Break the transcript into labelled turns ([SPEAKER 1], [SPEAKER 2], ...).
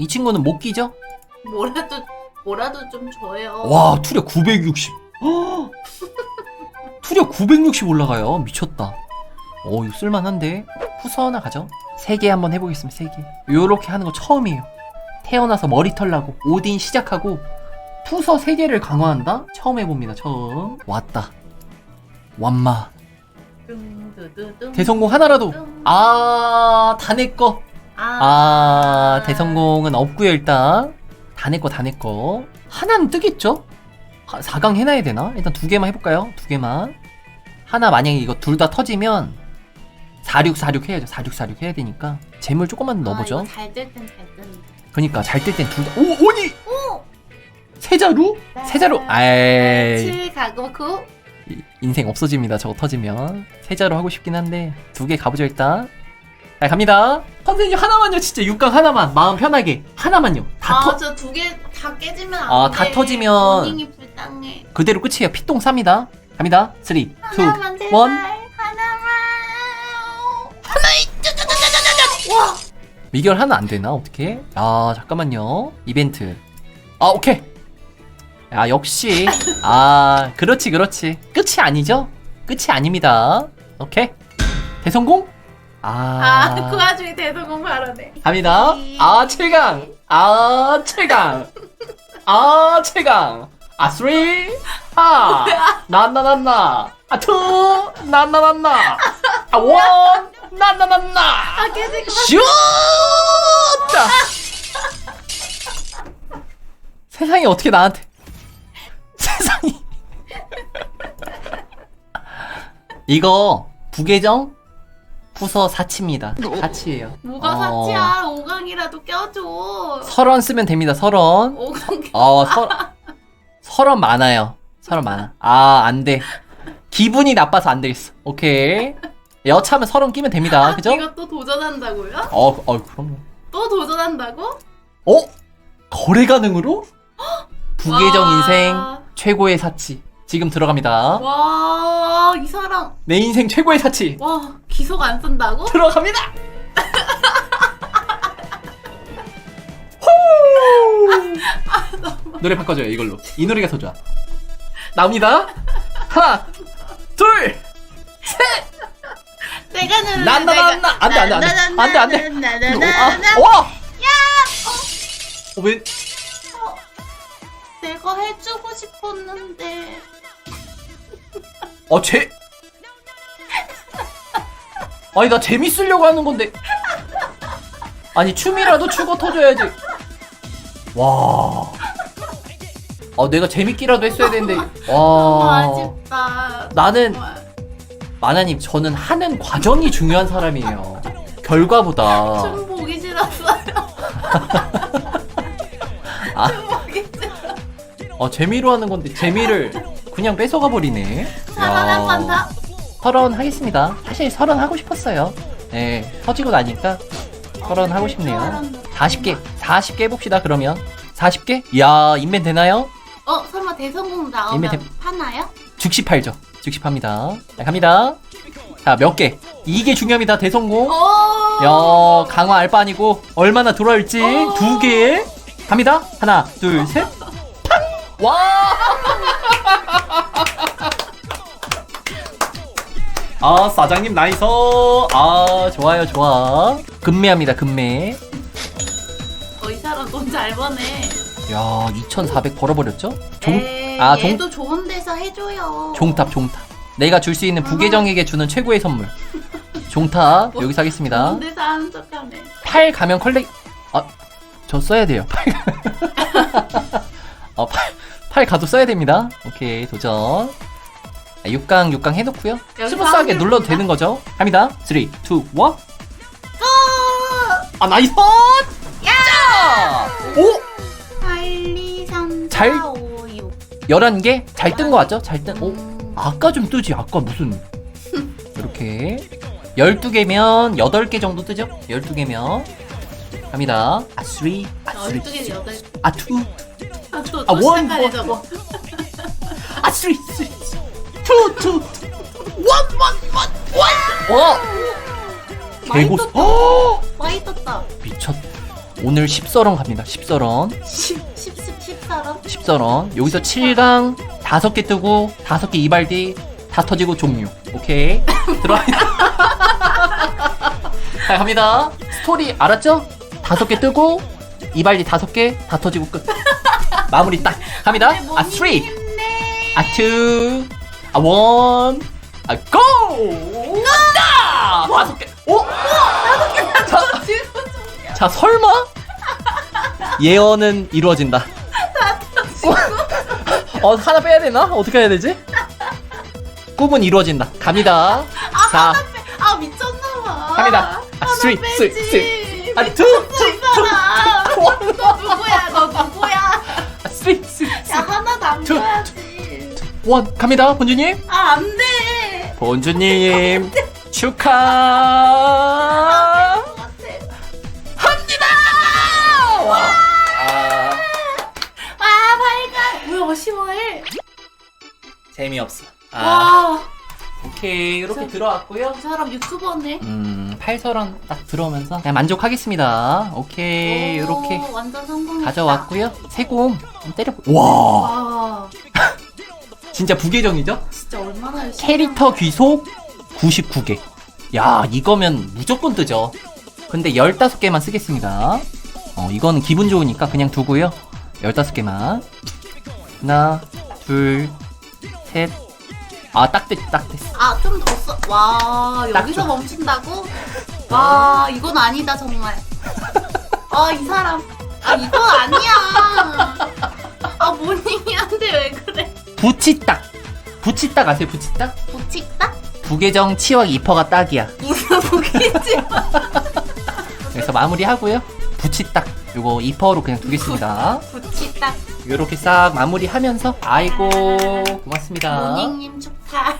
[SPEAKER 1] 이 친구는 못 끼죠?
[SPEAKER 2] 뭐라도 뭐라도 좀 줘요.
[SPEAKER 1] 와 투력 960 헉! 투력 960 올라가요. 미쳤다. 어 이거 쓸만한데? 후서 하나 가죠. 3개 한번 해보겠습니다 3개. 요렇게 하는 거 처음이에요. 태어나서 머리털 나고 오딘 시작하고 푸서 3개를 강화한다? 처음 해봅니다 처음. 왔다. 완마.
[SPEAKER 2] 뚱두두둥.
[SPEAKER 1] 대성공 하나라도. 아 다 내꺼 아 대성공은 없고요 일단 다 내꺼 다 내꺼 하나는 뜨겠죠? 4강 해놔야 되나? 일단 두 개만 해볼까요? 두 개만 하나 만약에 이거 둘 다 터지면 4646 해야죠 4646 해야 되니까 재물 조금만 넣어보죠
[SPEAKER 2] 잘뜰땐잘 뜨는데.
[SPEAKER 1] 그러니까 잘 뜰 땐 둘 다 오! 오니!
[SPEAKER 2] 오!
[SPEAKER 1] 세 자루? 세자루 아이
[SPEAKER 2] 7 가고 9.
[SPEAKER 1] 이- 인생 없어집니다 저거 터지면 세 자루 하고 싶긴 한데 두 개 가보죠 일단 자 갑니다 선생님 하나만요 진짜 6강 하나만 마음 편하게 하나만요 다 터,
[SPEAKER 2] 아저 두 개 다 깨지면 안
[SPEAKER 1] 아,
[SPEAKER 2] 돼.
[SPEAKER 1] 다 터지면-
[SPEAKER 2] 원인이 불당해.
[SPEAKER 1] 그대로 끝이에요 피똥 쌉니다 갑니다 3 2 1
[SPEAKER 2] 하나만 제발. 하나만. 하나 있. 와.
[SPEAKER 1] 미결 하나 안 되나 어떻게? 아 잠깐만요 이벤트 아 오케이 아 역시 아 그렇지 그렇지 끝이 아니죠? 끝이 아닙니다 오케이 대성공? 아,
[SPEAKER 2] 아 그 와중에 대성공 발언해.
[SPEAKER 1] 갑니다. 아 7강. 아 7강. 아 7강. 아 3, 아. 나나나나. 아2 나나나나. 아1 나나나나.
[SPEAKER 2] 아 깨질 것
[SPEAKER 1] 슛! 세상이 어떻게 나한테? 세상이. 이거 부계정 부서 사치입니다 사치예요
[SPEAKER 2] 뭐가
[SPEAKER 1] 어.
[SPEAKER 2] 사치야? 5강이라도 껴줘.
[SPEAKER 1] 설원 쓰면 됩니다 설원
[SPEAKER 2] 5강.
[SPEAKER 1] 어 설, 설원 많아요 설원 많아 아 안 돼 기분이 나빠서 안 되겠어 오케이 여차하면 설원 끼면 됩니다 그죠?
[SPEAKER 2] 이거 또 도전한다고요?
[SPEAKER 1] 어, 어 그럼요
[SPEAKER 2] 또 도전한다고?
[SPEAKER 1] 어? 거래 가능으로? 부계정
[SPEAKER 2] 와.
[SPEAKER 1] 인생 최고의 사치 지금 들어갑니다
[SPEAKER 2] 와, 이 사람.
[SPEAKER 1] 내 인생 최고의 사치
[SPEAKER 2] 와, 기속 안 쓴다고?
[SPEAKER 1] 들어갑니다 후! 노래 바꿔줘요 이걸로 이 노래가 더 좋아 나옵니다 하나 둘
[SPEAKER 2] 내가 누르
[SPEAKER 1] 난다, 난다. 안 돼, 안 돼, 안 돼. 안 돼, 안 돼.
[SPEAKER 2] 나나나나나나
[SPEAKER 1] 아, 와! 어, 왜?
[SPEAKER 2] 내가 해주고 싶었는데.
[SPEAKER 1] 어, 재. 아니, 나 재밌으려고 하는 건데. 아니, 춤이라도 추고 터져야지. 와. 아, 내가 재밌기라도 했어야 되는데.
[SPEAKER 2] 너무
[SPEAKER 1] 와.
[SPEAKER 2] 아쉽다.
[SPEAKER 1] 나는,
[SPEAKER 2] 정말.
[SPEAKER 1] 마나님, 저는 하는 과정이 중요한 사람이에요. 결과보다.
[SPEAKER 2] 춤 보기 싫었어요.
[SPEAKER 1] 아.
[SPEAKER 2] 춤 보기 싫어.
[SPEAKER 1] 어, 재미로 하는 건데, 재미를 그냥 뺏어가 버리네.
[SPEAKER 2] 사랑 한번 더.
[SPEAKER 1] 설원 하겠습니다. 사실 설원 하고 싶었어요. 네, 터지고 나니까 설원 하고 싶네요. 40개, 40개 해봅시다, 그러면. 40개? 이야, 인벤 되나요?
[SPEAKER 2] 어, 설마 대성공 나오면
[SPEAKER 1] 대-
[SPEAKER 2] 파나요?
[SPEAKER 1] 즉시 팔죠. 즉시 팝니다. 자, 갑니다. 자, 몇 개? 이게 중요합니다, 대성공.
[SPEAKER 2] 오!
[SPEAKER 1] 야, 강화 알바 아니고, 얼마나 들어올지.
[SPEAKER 2] 오.
[SPEAKER 1] 두 개. 갑니다. 하나, 둘, 셋. 팡! 와! 아, 사장님 나이스. 아, 좋아요, 좋아. 금매합니다, 금매.
[SPEAKER 2] 어, 이 사람 돈 잘 버네.
[SPEAKER 1] 야, 2,400 벌어버렸죠? 종,
[SPEAKER 2] 에이,
[SPEAKER 1] 아, 종-
[SPEAKER 2] 얘도 좋은 데서 해줘요.
[SPEAKER 1] 종탑, 종탑. 내가 줄 수 있는 부계정에게 주는 최고의 선물. 종탑, 여기서 하겠습니다.
[SPEAKER 2] 좋은 데서 하는 척하네.
[SPEAKER 1] 8 가면 컬렉 아, 저 써야 돼요. 8 어, 8, 8 가도 써야 됩니다. 오케이, 도전. 아, 6강, 6강 해놓고요.
[SPEAKER 2] 여기서
[SPEAKER 1] 스무스하게 눌러도? 되는 거죠. 갑니다. 3, 2, 1.
[SPEAKER 2] 고!
[SPEAKER 1] 아, 나이스! 야! 오!
[SPEAKER 2] 8, 2, 3, 4,
[SPEAKER 1] 잘-
[SPEAKER 2] 5, 6.
[SPEAKER 1] 11개? 잘 뜬 거 같죠? 잘 뜬, 오.
[SPEAKER 2] 음,
[SPEAKER 1] 아까 좀 뜨지. 아까 무슨. 이렇게. 12개면 8개 정도 뜨죠? 12개면. 갑니다. 아, 3, 아, 3.
[SPEAKER 2] 12개, 8개.
[SPEAKER 1] 아, 2.
[SPEAKER 2] 아, 또,
[SPEAKER 1] 아,
[SPEAKER 2] 또
[SPEAKER 1] 원,
[SPEAKER 2] 시작하네,
[SPEAKER 1] 원,
[SPEAKER 2] 저거.
[SPEAKER 1] 아, 3, 3. 2, 2. 1, 1, 1, 1. 와!
[SPEAKER 2] 많이
[SPEAKER 1] 개고
[SPEAKER 2] 떴다.
[SPEAKER 1] 어!
[SPEAKER 2] 많이 떴다.
[SPEAKER 1] 미쳤. 오늘 10서런 갑니다 10서런
[SPEAKER 2] 10, 10, 10, 10사람?
[SPEAKER 1] 10서런 여기서 7강 5개 뜨고 5개 이발디 다 터지고 종료 오케이 들어와 자 갑니다 스토리 알았죠? 5개 뜨고 이발디 5개 다 터지고 끝 마무리 딱 갑니다 아 3,
[SPEAKER 2] 힘내.
[SPEAKER 1] 아 2, 아 1, 아 고! 간다! 다섯 개 오! 자, 자 설마? 예언은 이루어진다 어 하나 빼야 되나? 어떻게 해야 되지? 꿈은 이루어진다 갑니다 자
[SPEAKER 2] 아 미쳤나봐.
[SPEAKER 1] 갑니다. 아,
[SPEAKER 2] 아,
[SPEAKER 1] 쓰리,
[SPEAKER 2] 나
[SPEAKER 1] 쓰리. 쓰리. 아니, 투,
[SPEAKER 2] 이 사람. 너 누구야? 너 누구야?
[SPEAKER 1] 3, 3,
[SPEAKER 2] 야 하나
[SPEAKER 1] 투,
[SPEAKER 2] 남겨야지.
[SPEAKER 1] 1 갑니다 본주님
[SPEAKER 2] 아 안 돼.
[SPEAKER 1] 본주님 축하 합니다 와. 아,
[SPEAKER 2] 아 발가. 왜 어시워해?
[SPEAKER 1] 재미없어 아,
[SPEAKER 2] 와.
[SPEAKER 1] 오케이 이렇게. 들어왔고요
[SPEAKER 2] 이 사람 유튜버네.
[SPEAKER 1] 음, 8서런 딱 들어오면서 그냥 만족하겠습니다. 오케이,
[SPEAKER 2] 오,
[SPEAKER 1] 이렇게
[SPEAKER 2] 완전 성공.
[SPEAKER 1] 가져왔고요. 세공 좀 때려. 와,
[SPEAKER 2] 와
[SPEAKER 1] 진짜 부계정이죠?
[SPEAKER 2] 진짜 얼마나 열심히.
[SPEAKER 1] 캐릭터 귀속 99개. 야, 이거면 무조건 뜨죠. 근데 15개만 쓰겠습니다. 어, 이거는 기분 좋으니까 그냥 두고요. 15개만. 하나, 둘, 셋. 아, 딱 됐, 딱 됐어.
[SPEAKER 2] 아좀 더 써. 와
[SPEAKER 1] 딱
[SPEAKER 2] 여기서
[SPEAKER 1] 좀.
[SPEAKER 2] 멈춘다고? 와 이건 아니다 정말. 아 이 사람. 아 이건 아니야. 아 모닝이한테 왜?
[SPEAKER 1] 부치딱. 부치딱 아세요, 부치딱?
[SPEAKER 2] 부칙다?
[SPEAKER 1] 부계정 치약 2퍼가 딱이야.
[SPEAKER 2] 무슨 복이지?
[SPEAKER 1] 그래서 마무리하고요. 부치딱 요거 2퍼로 그냥 두겠습니다.
[SPEAKER 2] 부칙다.
[SPEAKER 1] 요렇게 싹 마무리하면서 아이고 고맙습니다.
[SPEAKER 2] 모닝님 축하.